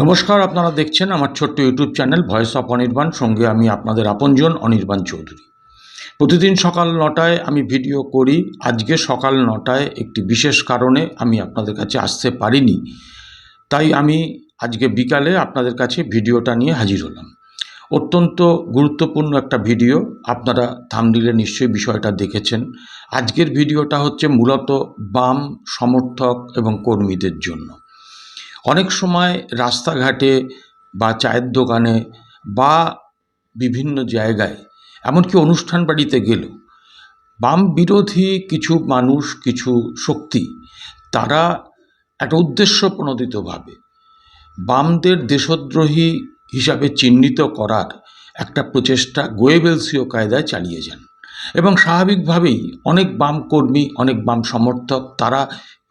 নমস্কার, আপনারা দেখছেন আমার ছোট্ট YouTube channel voice of Anirban. সঙ্গে আমি আপনাদের আপনজন, অনির্বাণ চৌধুরী। প্রতিদিন সকাল নটায় আমি ভিডিও করি। আজকে সকাল নটায় একটি বিশেষ কারণে আমি আপনাদের কাছে আসতে পারিনি। তাই আমি আজকে বিকালে আপনাদের কাছে ভিডিওটা নিয়ে হাজির হলাম। অত্যন্ত গুরুত্বপূর্ণ একটা ভিডিও, আপনারা থামডিলে নিশ্চয়ই বিষয়টা দেখেছেন। আজকের ভিডিওটা হচ্ছে মূলত বাম সমর্থক এবং কর্মীদের জন্য। অনেক সময় রাস্তাঘাটে বা চায়ের দোকানে বা বিভিন্ন জায়গায়, এমনকি অনুষ্ঠান বাড়িতে গেলেও বাম বিরোধী কিছু মানুষ, কিছু শক্তি, তারা একটা উদ্দেশ্য প্রণোদিতভাবে বামদের দেশদ্রোহী হিসাবে চিহ্নিত করার একটা প্রচেষ্টা গোয়েবেলসীয় কায়দায় চালিয়ে যান। এবং স্বাভাবিকভাবেই অনেক বাম কর্মী, অনেক বাম সমর্থক, তারা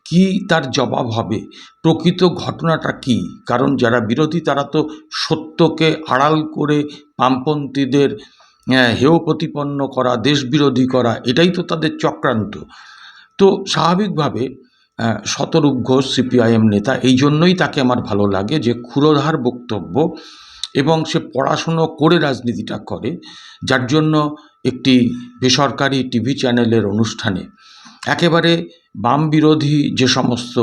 কি তার জবাব হবে? প্রকৃত ঘটনাটা কি? কারণ যারা বিরোধী, তারা তো সত্যকে আড়াল করে বামপন্থীদের, হেয় প্রতিপন্ন করা দেশবিরোধী করা, এটাই তো তাদের চক্রান্ত। তো স্বাভাবিকভাবে শতরূপ ঘোষ, সিপিআইএম নেতা, এই জন্যই তাকে আমার ভালো লাগে যে ক্ষুরোধার বক্তব্য এবং সে পড়াশুনো করে রাজনীতিটা করে, যার জন্য একটি বেসরকারি টিভি চ্যানেলের অনুষ্ঠানে একেবারে বাম বিরোধী যে সমস্ত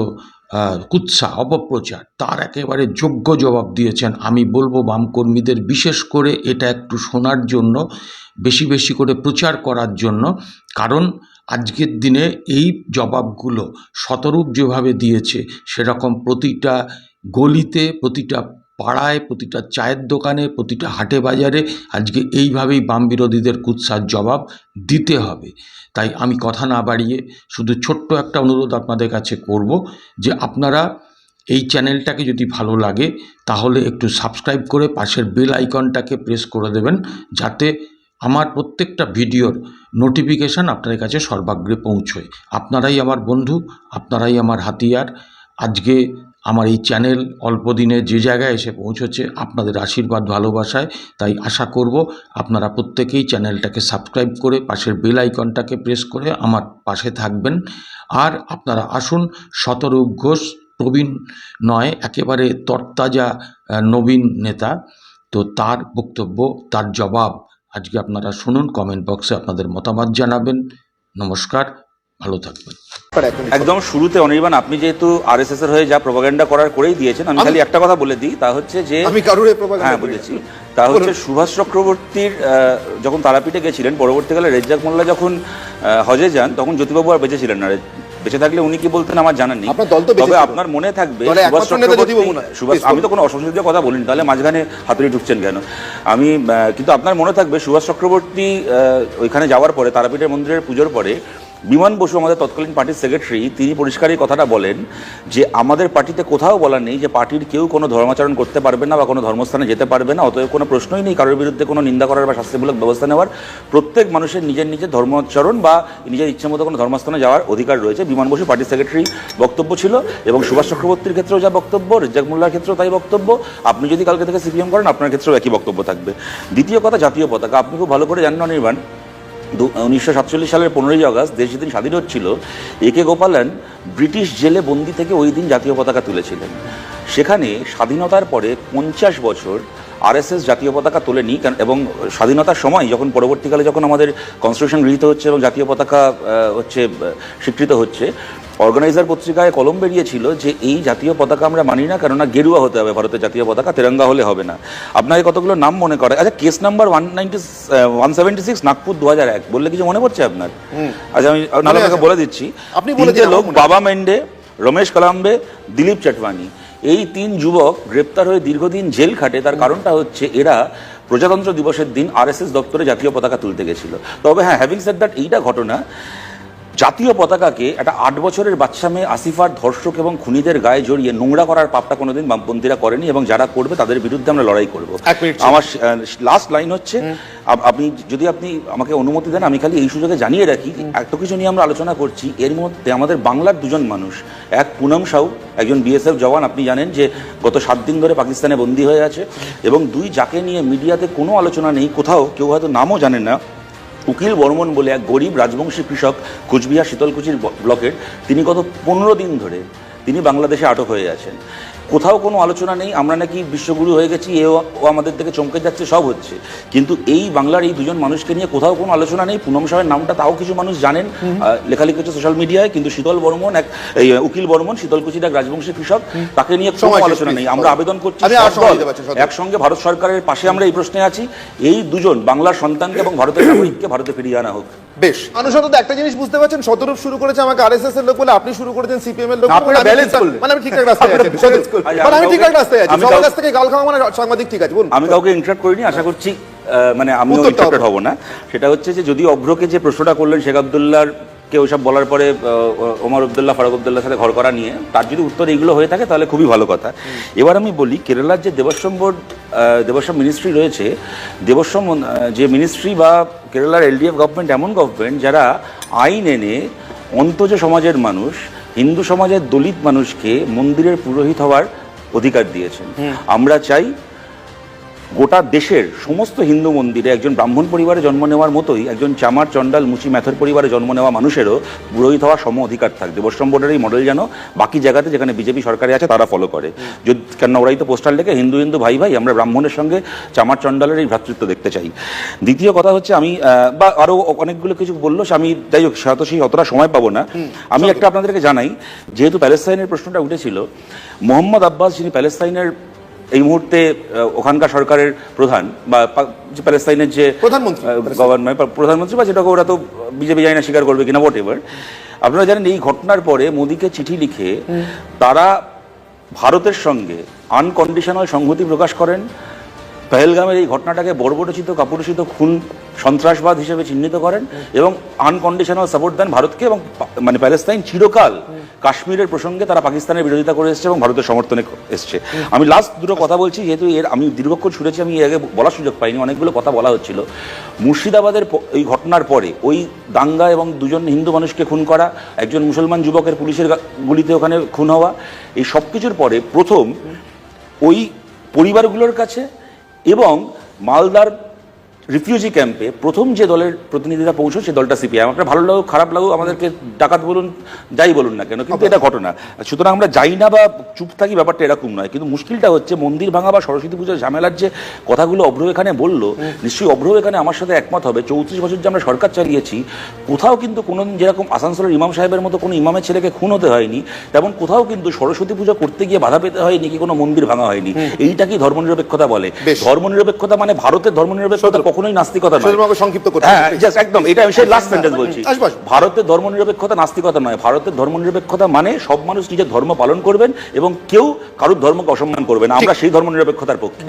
কুৎসা, অপপ্রচার, তার একেবারে যোগ্য জবাব দিয়েছেন। আমি বলব বাম কর্মীদের বিশেষ করে এটা একটু শোনার জন্য, বেশি বেশি করে প্রচার করার জন্য। কারণ আজকের দিনে এই জবাবগুলো শতরূপ যেভাবে দিয়েছে, সেরকম প্রতিটা গলিতে, প্রতিটা পাড়ায়, প্রতিটা চায়ের দোকানে, প্রতিটা হাটে বাজারে আজকে এইভাবেই বাম বিরোধীদের কুৎসার জবাব দিতে হবে। তাই আমি কথা না বাড়িয়ে শুধু ছোট্ট একটা অনুরোধ আপনাদের কাছে করব যে আপনারা এই চ্যানেলটাকে যদি ভালো লাগে, তাহলে একটু সাবস্ক্রাইব করে পাশের বেল আইকনটাকে প্রেস করে দেবেন যাতে আমার প্রত্যেকটা ভিডিওর নোটিফিকেশান আপনাদের কাছে সর্বাগ্রে পৌঁছয়। আপনারাই আমার বন্ধু, আপনারাই আমার হাতিয়ার। আজকে আমার এই চ্যানেল অল্প দিনে যে জায়গায় এসে পৌঁছেছে আপনাদের আশীর্বাদ ভালোবাসায়, তাই আশা করব আপনারা প্রত্যেকেই চ্যানেলটাকে সাবস্ক্রাইব করে পাশের বেল আইকনটাকে প্রেস করে আমার পাশে থাকবেন। আর আপনারা আসুন শতরূপ ঘোষ প্রবীণ নয়, একেবারে তরতাজা নবীন নেতা। তো তার বক্তব্য, তার জবাব আজকে আপনারা শুনুন, কমেন্ট বক্সে আপনাদের মতামত জানাবেন। নমস্কার, ভালো থাকবেন। একদম শুরুতে অনির্বাণ আপনি যেহেতু আর এস এস এর হয়ে যা প্রোপাগান্ডা করার করেই দিয়েছেন আমি খালি একটা কথা বলে দিই তা হচ্ছে যে আমি কারুর হ্যাঁ। বুঝেছি তা হচ্ছে সুভাষ চক্রবর্তীর যখন তারাপীঠে গেছিলেন পরবর্তীকালে রেজ্জাক মোল্লা যখন হজে যান তখন জ্যোতিবাবু আর বেঁচে ছিলেন না। বেঁচে থাকলে উনি কি বলতেন আমার জানা নেই। তবে আপনার মনে থাকবে সুভাষ চক্রবর্তী সুভাষ আমি তো কোনো অসংসদীয় কথা বলিনি তাহলে মাঝখানে হাতুড়ি ঢুকছেন কেন? আমি কিন্তু আপনার মনে থাকবে সুভাষ চক্রবর্তী আহ, ওইখানে যাওয়ার পরে তারাপীঠের মন্দিরের পুজোর পরে বিমান বসু, আমাদের তৎকালীন পার্টির সেক্রেটারি, তিনি পরিষ্কারই কথাটা বলেন যে আমাদের পার্টিতে কোথাও বলা নেই যে পার্টির কেউ কোনো ধর্মাচরণ করতে পারবে না বা কোনো ধর্মস্থানে যেতে পারবে না, অতএব কোনো প্রশ্নই নেই কারোর বিরুদ্ধে কোনো নিন্দা করার বা শাস্তিমূলক ব্যবস্থা নেওয়ার। প্রত্যেক মানুষের নিজের নিজের ধর্মাচরণ বা নিজের ইচ্ছে মতো কোনো ধর্মস্থানে যাওয়ার অধিকার রয়েছে। বিমান বসু পার্টির সেক্রেটারি বক্তব্য ছিল এবং সুভাষ চক্রবর্তীর ক্ষেত্রেও যা বক্তব্য, রেজ্জাক মোল্লার ক্ষেত্রেও তাই বক্তব্য। আপনি যদি কালকে থেকে সিপিএম করেন, আপনার ক্ষেত্রেও একই বক্তব্য থাকবে। দ্বিতীয় কথা, জাতীয় পতাকা। আপনি খুব ভালো করে জানেন অনির্বাণ উনিশশো সাতচল্লিশ সালের পনেরোই আগস্ট দেশ যেদিন স্বাধীন হচ্ছিল, এ কে গোপালন ব্রিটিশ জেলে বন্দি থেকে ওই দিন জাতীয় পতাকা তুলেছিলেন। সেখানে স্বাধীনতার পরে পঞ্চাশ বছর আরএসএস জাতীয় পতাকা তোলেনি এবং স্বাধীনতার সময় যখন পরবর্তীকালে যখন আমাদের কনস্টিটিউশন গৃহীত হচ্ছে এবং জাতীয় পতাকা হচ্ছে স্বীকৃত হচ্ছে অর্গানাইজার পত্রিকায় কলম বেরিয়েছিল যে এই জাতীয় পতাকা আমরা মানি না কেননা গেরুয়া হতে হবে ভারতের জাতীয় পতাকা তেরঙ্গা হলে হবে না। আপনাকে কতগুলো নাম মনে করে আচ্ছা case number one ninety one seventy six Nagpur দু হাজার এক বললে কিছু মনে পড়ছে আপনার? আচ্ছা আমি নাহলে বলে দিচ্ছি। আপনি বলে লোক বাবা মেন্ডে রমেশ কলাম্বে দিলীপ চাটওয়ানি। এই তিন যুবক গ্রেপ্তার হয়ে দীর্ঘদিন জেল খাটে। তার কারণটা হচ্ছে এরা প্রজাতন্ত্র দিবসের দিন আরএসএস দপ্তরে জাতীয় পতাকা তুলতে গেছিল। তবে হ্যাঁ হ্যাভিং সেড দ্যাট এইটা ঘটনা জাতীয় পতাকাকে একটা আট বছরের বাচ্চা মেয়ে আসিফার ধর্ষক এবং খুনিদের গায়ে জড়িয়ে নোংরা করার পাপটা কোনোদিন বামপন্থীরা করেনি এবং যারা করবে তাদের বিরুদ্ধে আমরা লড়াই করব। আমার লাস্ট লাইন হচ্ছে আপনি যদি আপনি আমাকে অনুমতি দেন আমি খালি এই সুযোগে জানিয়ে রাখি এত কিছু নিয়ে আমরা আলোচনা করছি এর মধ্যে আমাদের বাংলার দুজন মানুষ এক পুনম সাউ একজন বিএসএফ জওয়ান আপনি জানেন যে গত সাত দিন ধরে পাকিস্তানে বন্দী হয়ে আছে এবং দুই যাকে নিয়ে মিডিয়াতে কোনো আলোচনা নেই কোথাও কেউ হয়তো নামও জানেন না উকিল বর্মন বলে এক গরিব রাজবংশী কৃষক কুচবিহার শীতলকুচির ব্লকের, তিনি গত পনেরো দিন ধরে তিনি বাংলাদেশে আটক হয়ে আছেন। কোথাও কোনো আলোচনা নেই আমরা নাকি বিশ্বগুরু হয়ে গেছি এও ও আমাদের থেকে চমকে যাচ্ছে সব হচ্ছে। কিন্তু এই বাংলার এই দুজন মানুষকে নিয়ে কোথাও কোনো আলোচনা নেই পুনম সাহের নামটা তাও কিছু মানুষ জানেন লেখালেখি হচ্ছে সোশ্যাল মিডিয়ায় কিন্তু শীতল বর্মন এক এই উকিল বর্মন শীতলকুচির এক রাজবংশী কৃষক তাকে নিয়ে কোনো আলোচনা নেই। আমরা আবেদন করছি। একসঙ্গে ভারত সরকারের পাশে আমরা এই প্রশ্নে আছি। এই দুজন বাংলার সন্তানকে এবং ভারতের নাগরিককে ভারতে ফিরিয়ে আনা হোক। বেশ। মানুষ অন্তত একটা জিনিস বুঝতে পারছেন শতরূপ শুরু করেছে আমাকে আরএসএস এর লোক বলে আপনি শুরু করেছেন সিপিএম এর লোক ঠিকঠাক- করলেন। মানে আমি ঠিকঠাক রাস্তায় আছি মানে আমি ঠিকঠাক রাস্তায় আছি সবার কাছ থেকে গাল খাওয়া মানে সাংবাদিক ঠিক আছে বলুন। আমি কাউকে ইন্টারাপ্ট করিনি আশা করছি মানে আমিও ইন্টারাপ্টেড হব। না। সেটা হচ্ছে যে যদি অভ্রকে যে প্রশ্নটা করলেন শেখ আবদুল্লাহর কে ওসব বলার পরে ওমর আবদুল্লাহ ফারুক আবদুল্লাহর সাথে ঘর করা নিয়ে তার যদি উত্তর এইগুলো হয়ে থাকে তাহলে খুবই ভালো কথা। এবার আমি বলি কেরালার যে দেবস্বম বোর্ড দেবস্বম মিনিস্ট্রি রয়েছে দেবস্বম যে মিনিস্ট্রি বা কেরালার এলডিএফ গভর্নমেন্ট এমন গভর্নমেন্ট যারা আইন এনে অন্তজ সমাজের মানুষ হিন্দু সমাজের দলিত মানুষকে মন্দিরের পুরোহিত হওয়ার অধিকার দিয়েছেন। আমরা চাই গোটা দেশের সমস্ত হিন্দু মন্দিরে একজন ব্রাহ্মণ পরিবারে জন্ম নেওয়ার মতোই একজন চামার চণ্ডাল মুচি ম্যাথর পরিবারে জন্ম নেওয়া মানুষেরও পুরোহিত হওয়ার সম অধিকার থাকবে দেবশ্রম বোর্ডের এই মডেল যেন বাকি জায়গাতে যেখানে বিজেপি সরকারে আছে তারা ফলো করে। যদি কেন ওরাই তো পোস্টার লেখে হিন্দু হিন্দু ভাই ভাই আমরা ব্রাহ্মণের সঙ্গে চামার চণ্ডালের এই ভ্রাতৃত্ব দেখতে চাই। দ্বিতীয় কথা হচ্ছে আমি বা আরও অনেকগুলো কিছু বলল সে আমি যাই হোক সেটা তো সেই অতটা সময় পাবো না। আমি একটা আপনাদেরকে জানাই যেহেতু প্যালেস্তাইনের প্রশ্নটা উঠেছিল মোহাম্মদ আব্বাস যিনি প্যালেস্তাইনের এই মুহূর্তে ওখানকার সরকারের প্রধান বা প্যালেস্তাইনের যে প্রধানমন্ত্রী, গভর্নমেন্ট প্রধানমন্ত্রী বা যেটাকে ওরা তো বিজেপি জানি না স্বীকার করবে কিনা হোয়াট এভার আপনারা জানেন এই ঘটনার পরে মোদীকে চিঠি লিখে তারা ভারতের সঙ্গে আনকন্ডিশনাল সংহতি প্রকাশ করেন। পেহেলগামের এই ঘটনাটাকে বর্বরচিত কাপুরুষিত খুন সন্ত্রাসবাদ হিসেবে চিহ্নিত করেন এবং আনকন্ডিশনাল সাপোর্ট দেন ভারতকে এবং মানে প্যালেস্তাইন চিরকাল কাশ্মীরের প্রসঙ্গে তারা পাকিস্তানের বিরোধিতা করে এসেছে এবং ভারতের সমর্থনে এসছে। আমি লাস্ট দুটো কথা বলছি, যেহেতু এর আমি দীর্ঘক্ষণ শুনেছি, আমি এর আগে বলার সুযোগ পাইনি, অনেকগুলো কথা বলা হচ্ছিল। মুর্শিদাবাদের এই ঘটনার পরে ওই দাঙ্গা এবং দুজন হিন্দু মানুষকে খুন করা, একজন মুসলমান যুবকের পুলিশের গুলিতে ওখানে খুন হওয়া, এই সব কিছুর পরে প্রথম ওই পরিবারগুলোর কাছে এবং মালদার রিফিউজি ক্যাম্পে প্রথম যে দলের প্রতিনিধিরা পৌঁছো সে দলটা সিপিআই। আপনার ভালো লাগুক খারাপ লাগুক আমাদেরকে ডাকাত বলুন যাই বলুন না কেন কিন্তু এটা ঘটনা। সুতরাং আমরা যাই না বা চুপ থাকি ব্যাপারটা এরকম নয়। কিন্তু মুশকিলটা হচ্ছে মন্দির ভাঙা বা সরস্বতী পুজোর ঝামেলার যে কথাগুলো অভ্র এখানে বলল নিশ্চয়ই অভ্র এখানে আমার সাথে একমত হবে। চৌত্রিশ বছর যে আমরা সরকার চালিয়েছি কোথাও কিন্তু কোনো যেরকম আসানসোলের ইমাম সাহেবের মতো কোনো ইমামের ছেলেকে খুন হতে হয়নি তেমন কোথাও কিন্তু সরস্বতী পুজো করতে গিয়ে বাধা পেতে হয়নি কি কোনো মন্দির ভাঙা হয়নি। এইটা কি ধর্মনিরপেক্ষতা বলে। ধর্মনিরপেক্ষতা মানে ভারতের ধর্মনিরপেক্ষতা কখনোই নাস্তিকতা নয়। সংক্ষিপ্ত করতে হ্যাঁ জাস্ট একদম এটা আমি সেই লাস্ট সেন্টেন্স বলছি। ভারতের ধর্মনিরপেক্ষতা নাস্তিকতা নয়। ভারতের ধর্মনিরপেক্ষতা মানে সব মানুষ নিজের ধর্ম পালন করবেন এবং কেউ কারোর ধর্মকে অসম্মান করবেন আমরা সেই ধর্মনিরপেক্ষতার পক্ষে।